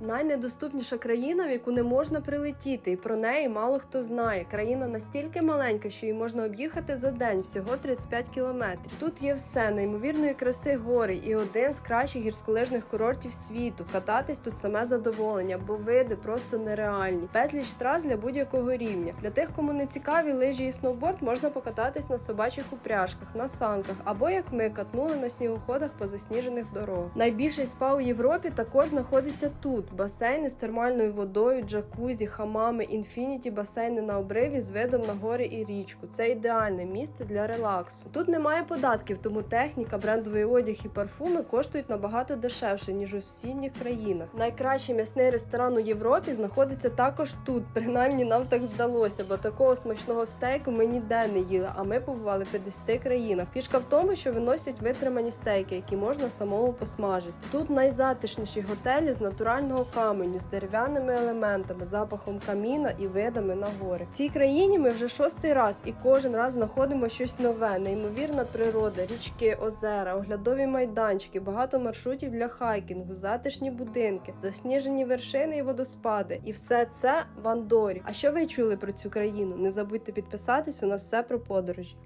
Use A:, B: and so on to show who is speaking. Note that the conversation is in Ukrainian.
A: Найнедоступніша країна, в яку не можна прилетіти, і про неї мало хто знає. Країна настільки маленька, що її можна об'їхати за день, всього 35 кілометрів. Тут є все неймовірної краси гори і один з кращих гірськолижних курортів світу. Кататись тут саме задоволення, бо види просто нереальні. Безліч трас для будь-якого рівня. Для тих, кому не цікаві лижі і сноуборд, можна покататись на собачих упряжках, на санках або як ми катнули на снігоходах по засніжених дорогах. Найбільший спа у Європі також знаходиться тут. Басейни з термальною водою, джакузі, хамами, інфініті, басейни на обриві з видом на гори і річку. Це ідеальне місце для релаксу. Тут немає податків, тому техніка, брендовий одяг і парфуми коштують набагато дешевше ніж у сусідніх країнах. Найкращий м'ясний ресторан у Європі знаходиться також тут. Принаймні нам так здалося, бо такого смачного стейку ми ніде не їли. А ми побували в 50 країнах. Фішка в тому, що виносять витримані стейки, які можна самому посмажити. Тут найзатишніші готелі з натурального каменю, з дерев'яними елементами, запахом каміна і видами на гори. В цій країні ми вже шостий раз і кожен раз знаходимо щось нове, неймовірна природа, річки, озера, оглядові майданчики, багато маршрутів для хайкінгу, затишні будинки, засніжені вершини і водоспади. І все це в Андорі. А що ви чули про цю країну? Не забудьте підписатись, у нас все про подорожі.